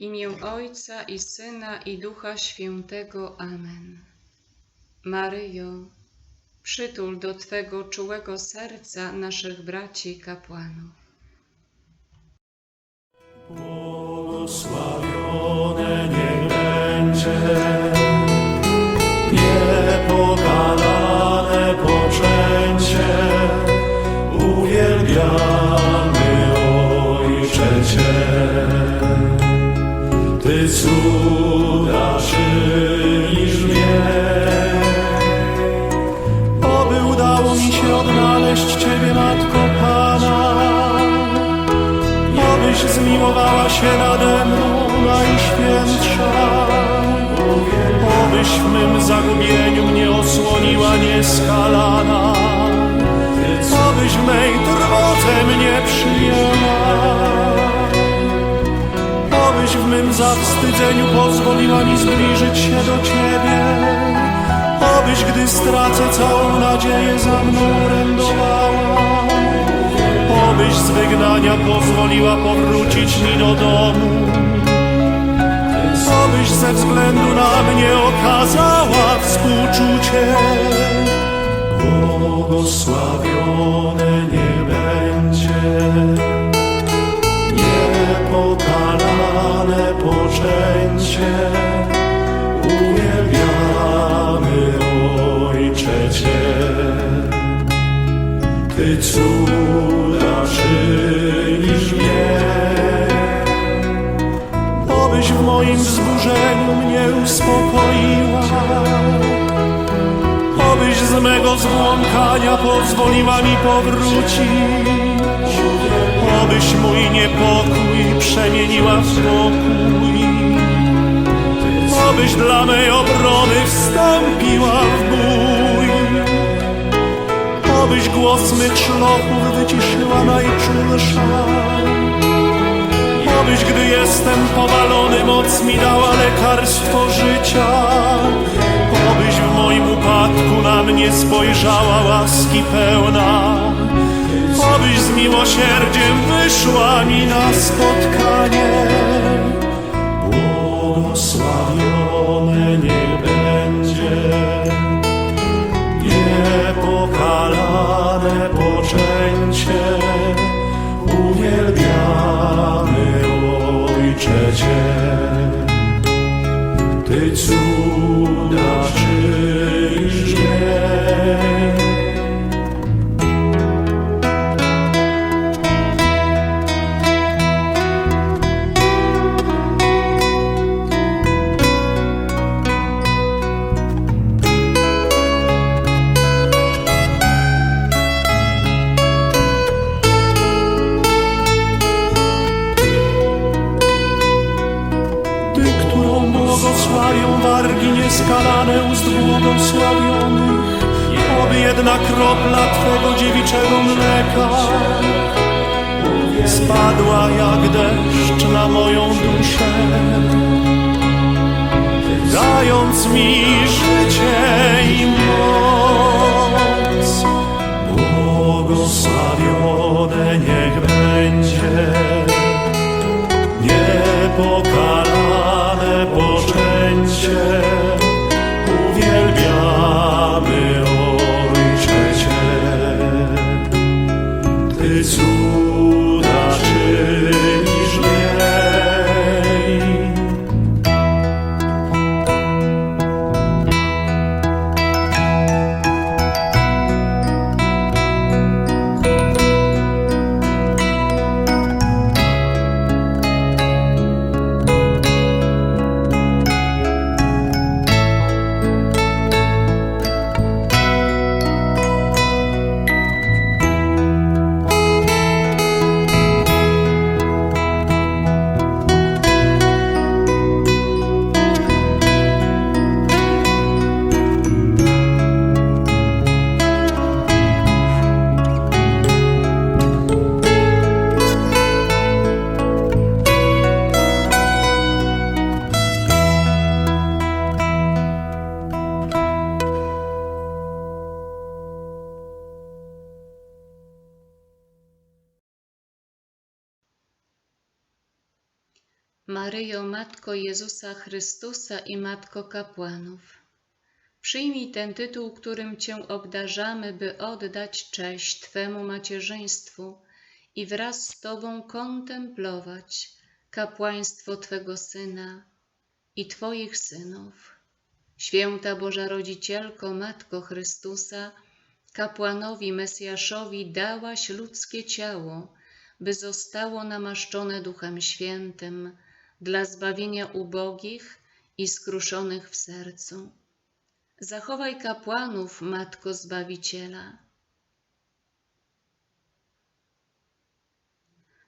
imię Ojca i Syna i Ducha Świętego. Amen. Maryjo, przytul do Twego czułego serca naszych braci kapłanów. Obyś zmiłowała się nade mną, Najświętsza. Obyś w mym zagubieniu mnie osłoniła nieskalana. Obyś w mej trwodze mnie przyjęła. Obyś w mym zawstydzeniu pozwoliła mi zbliżyć się do Ciebie. Obyś, gdy stracę całą nadzieję, za mną orędowała. Obyś z wygnania pozwoliła powrócić mi do domu. Obyś ze względu na mnie okazała współczucie. Błogosławione nie będzie niepokalane poczęcie. Ty cuda uspokoiła. Obyś z mego złąkania pozwoliła mi powrócić. Obyś mój niepokój przemieniła w pokój. Obyś dla mej obrony wstąpiła w bój. Obyś głos mych szlochów wyciszyła najczulsza. Obyś, gdy jestem powalony, moc mi dała lekarstwo życia. Obyś w moim upadku na mnie spojrzała łaski pełna. Obyś z miłosierdziem wyszła mi na spotkanie. Błogosławione nie będzie niepokalane poczęcie. Uwielbiamy Ojcze Cię. Ty cuda dając mi życie Maryjo, Matko Jezusa Chrystusa i Matko kapłanów, przyjmij ten tytuł, którym Cię obdarzamy, by oddać cześć Twemu macierzyństwu i wraz z Tobą kontemplować kapłaństwo Twego Syna i Twoich synów. Święta Boża Rodzicielko, Matko Chrystusa, kapłanowi Mesjaszowi dałaś ludzkie ciało, by zostało namaszczone Duchem Świętym dla zbawienia ubogich i skruszonych w sercu. Zachowaj kapłanów, Matko Zbawiciela.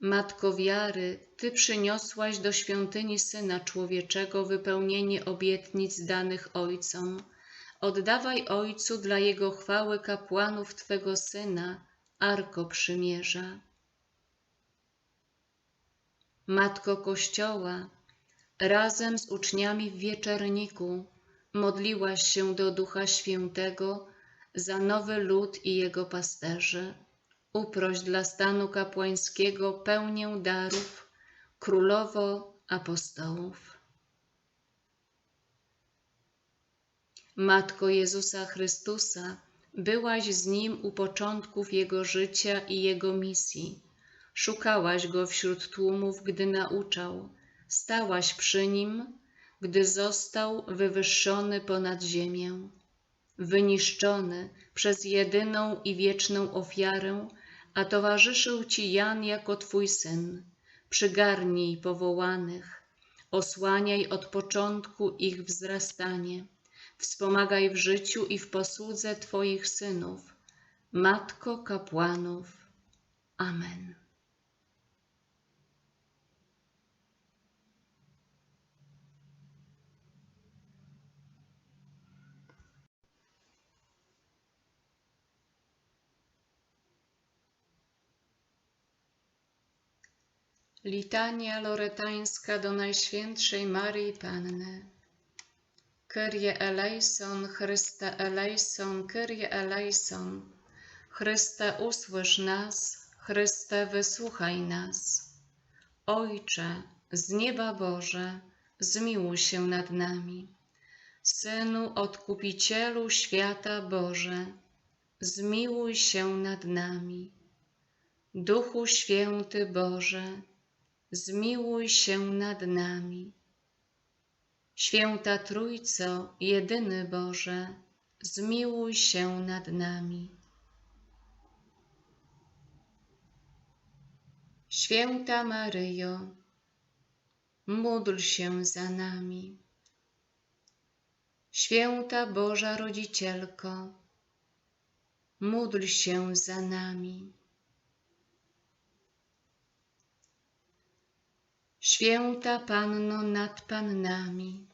Matko wiary, Ty przyniosłaś do świątyni Syna Człowieczego wypełnienie obietnic danych Ojcom. Oddawaj Ojcu dla Jego chwały kapłanów Twego Syna, Arko Przymierza. Matko Kościoła, razem z uczniami w wieczerniku modliłaś się do Ducha Świętego za nowy lud i jego pasterzy. Uproś dla stanu kapłańskiego pełnię darów królowo apostołów. Matko Jezusa Chrystusa, byłaś z Nim u początków Jego życia i Jego misji. Szukałaś Go wśród tłumów, gdy nauczał. Stałaś przy Nim, gdy został wywyższony ponad ziemię. Wyniszczony przez jedyną i wieczną ofiarę, a towarzyszył Ci Jan jako Twój syn. Przygarnij powołanych, osłaniaj od początku ich wzrastanie, wspomagaj w życiu i w posłudze Twoich synów. Matko kapłanów. Amen. Litania loretańska do Najświętszej Maryi Panny. Kyrie eleison, Chryste eleison, Kyrie eleison. Chryste usłysz nas, Chryste wysłuchaj nas. Ojcze, z nieba Boże, zmiłuj się nad nami. Synu Odkupicielu świata Boże, zmiłuj się nad nami. Duchu Święty Boże, zmiłuj się nad nami. Święta Trójco, jedyny Boże, zmiłuj się nad nami. Święta Maryjo, módl się za nami. Święta Boża Rodzicielko, módl się za nami. Święta Panno nad Pannami,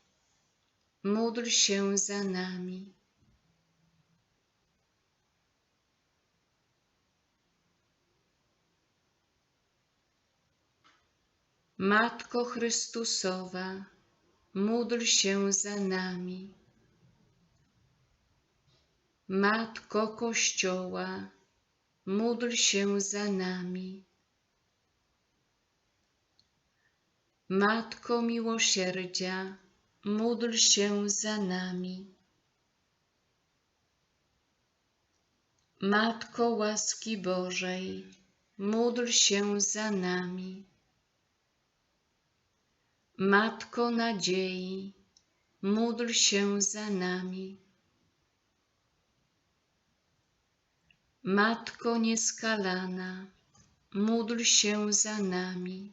módl się za nami. Matko Chrystusowa, módl się za nami. Matko Kościoła, módl się za nami. Matko miłosierdzia, módl się za nami. Matko łaski Bożej, módl się za nami. Matko nadziei, módl się za nami. Matko nieskalana, módl się za nami.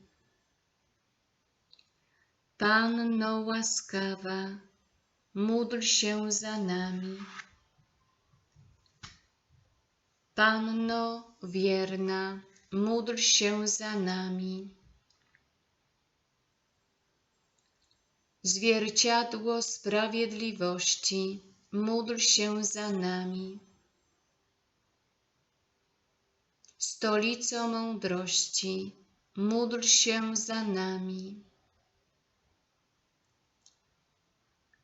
Panno łaskawa, módl się za nami. Panno wierna, módl się za nami. Zwierciadło sprawiedliwości, módl się za nami. Stolico mądrości, módl się za nami.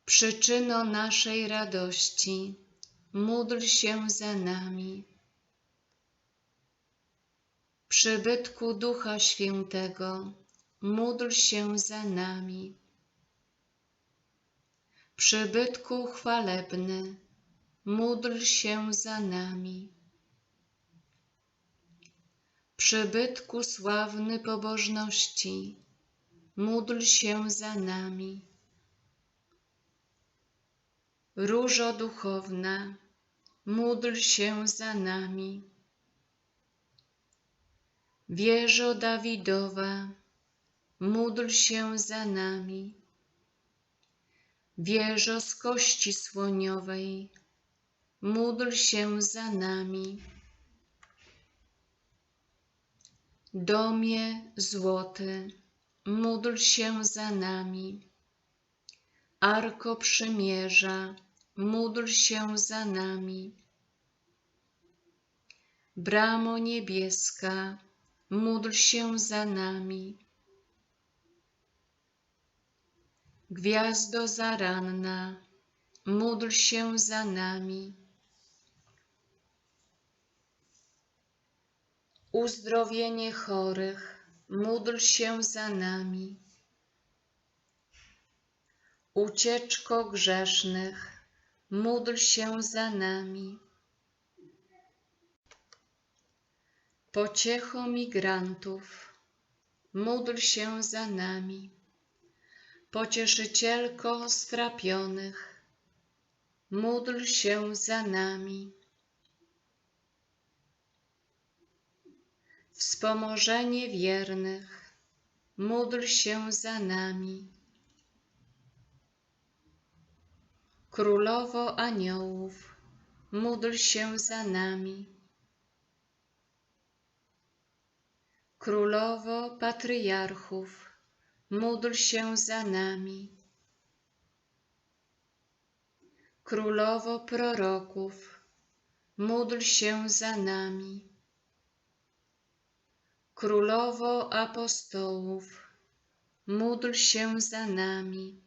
Przyczyno naszej radości, módl się za nami. Przybytku Ducha Świętego, módl się za nami. Przybytku chwalebny, módl się za nami. Przybytku sławny pobożności, módl się za nami. Różo duchowna, módl się za nami. Wieżo Dawidowa, módl się za nami. Wieżo z kości słoniowej, módl się za nami. Domie złoty, módl się za nami. Arko przymierza, módl się za nami. Bramo niebieska, módl się za nami. Gwiazdo zaranna, módl się za nami. Uzdrowienie chorych, módl się za nami. Ucieczko grzesznych, módl się za nami. Pociecho migrantów, módl się za nami. Pocieszycielko strapionych, módl się za nami. Wspomożenie wiernych, módl się za nami. Królowo aniołów, módl się za nami. Królowo patriarchów, módl się za nami. Królowo proroków, módl się za nami. Królowo apostołów, módl się za nami.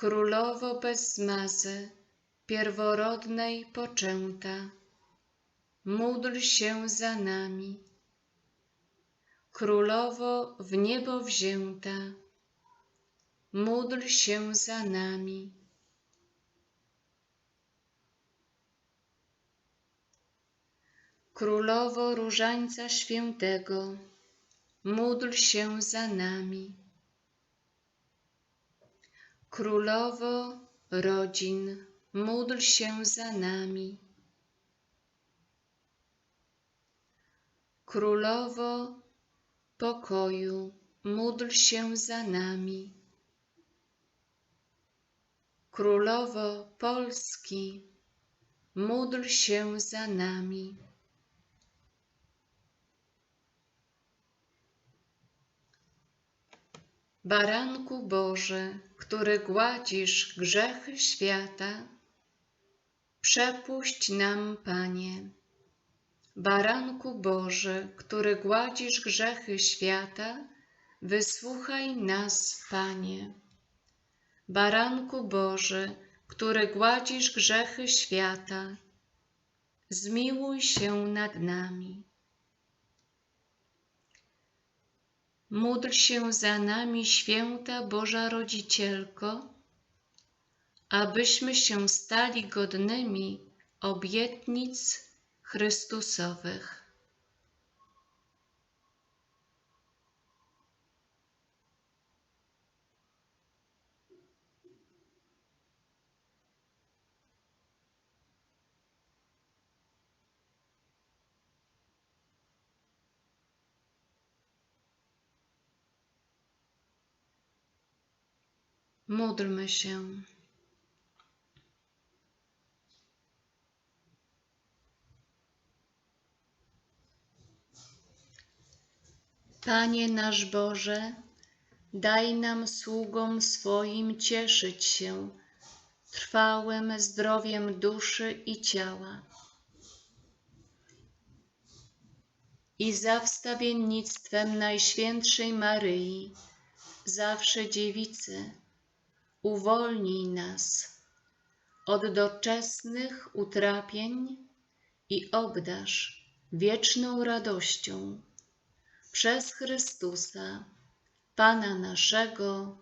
Królowo bez zmazy, pierworodnej poczęta, módl się za nami. Królowo w niebo wzięta, módl się za nami. Królowo Różańca Świętego, módl się za nami. Królowo rodzin, módl się za nami. Królowo pokoju, módl się za nami. Królowo Polski, módl się za nami. Baranku Boże, który gładzisz grzechy świata, przepuść nam, Panie. Baranku Boże, który gładzisz grzechy świata, wysłuchaj nas, Panie. Baranku Boże, który gładzisz grzechy świata, zmiłuj się nad nami. Módl się za nami, święta Boża Rodzicielko, abyśmy się stali godnymi obietnic Chrystusowych. Módlmy się. Panie nasz Boże, daj nam sługom swoim cieszyć się trwałym zdrowiem duszy i ciała. I za wstawiennictwem Najświętszej Maryi, zawsze dziewicy, uwolnij nas od doczesnych utrapień i obdarz wieczną radością przez Chrystusa, Pana naszego.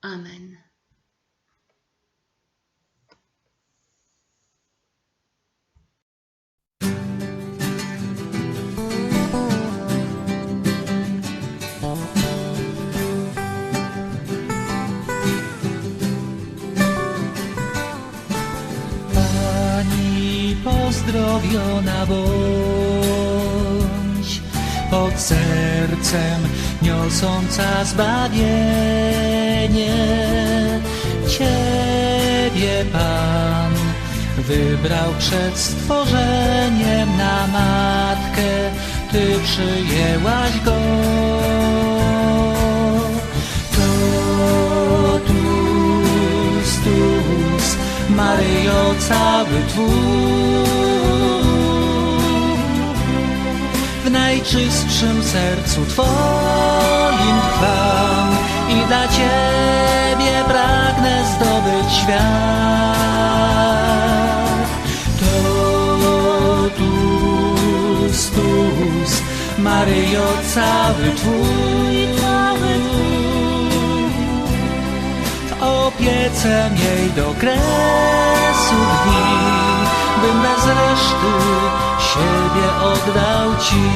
Amen. Pozdrowiona bądź pod sercem niosąca zbawienie. Ciebie Pan wybrał przed stworzeniem na matkę, Ty przyjęłaś go. Maryjo, cały Twój w najczystszym sercu Twoim trwam i dla Ciebie pragnę zdobyć świat. Totus, tus, Maryjo, cały Twój, w opiece miej do kresu dni, bym bez reszty siebie oddał Ci.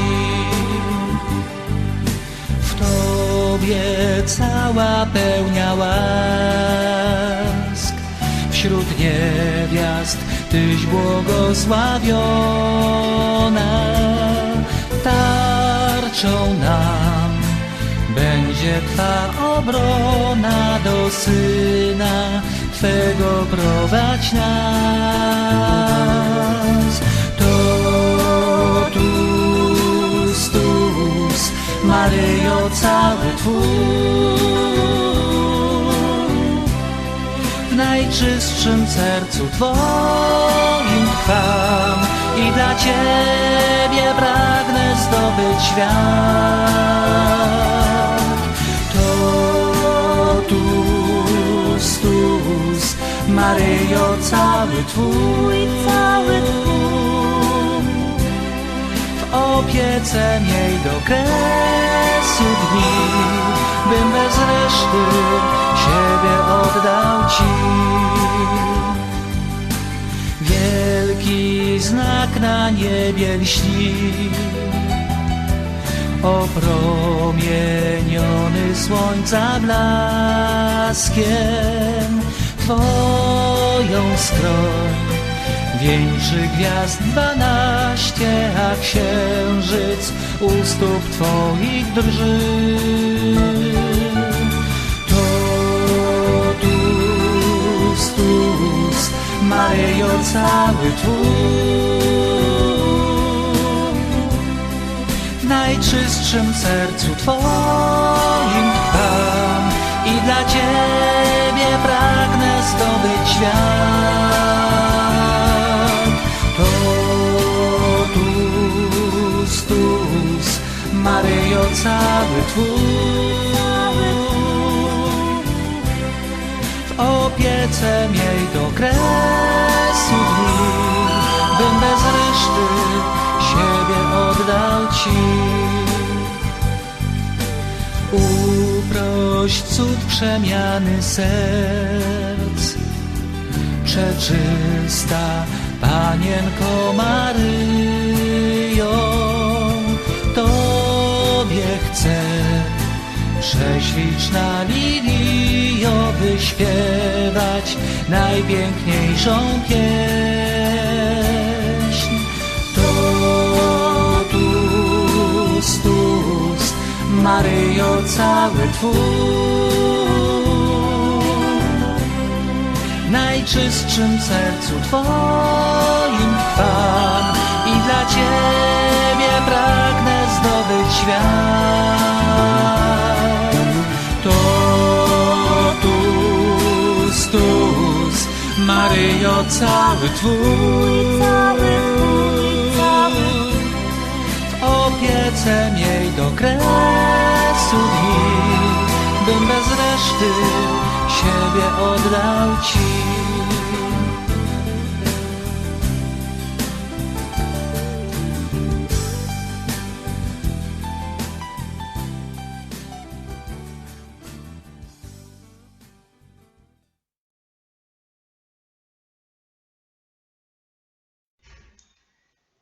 W Tobie cała pełnia łask, wśród niewiast Tyś błogosławiona, tarczą nam będzie Twa obrona do Syna Twego prowadź nas. Totus, tus, Maryjo, cały Twój w najczystszym sercu Twoim trwam i dla Ciebie pragnę zdobyć świat. Maryjo, cały Twój, cały Twój, w opiece miej do kresu dni, bym bez reszty siebie oddał Ci. Wielki znak na niebie lśni, opromieniony słońca blaskiem, Twoją skroń Wieńczy gwiazd dwanaście, a księżyc u stóp Twoich drży. Totus, tus, Maryjo cały Twój. W najczystszym sercu Twoim trwam i dla Ciebie cały Twój. W opiece miej do kresu dni, bym bez reszty siebie oddał Ci. Uprość cud przemiany serc, przeczysta Panienko Maryjo, prześliczna Lilio wyśpiewać najpiękniejszą pieśń. Totus, tus, Maryjo cały Twój. Najczystszym sercu Twoim trwam i dla Ciebie pragnę zdobyć świat. Maryjo cały Twój. W opiece miej do kresu dni, bym bez reszty siebie oddał Ci.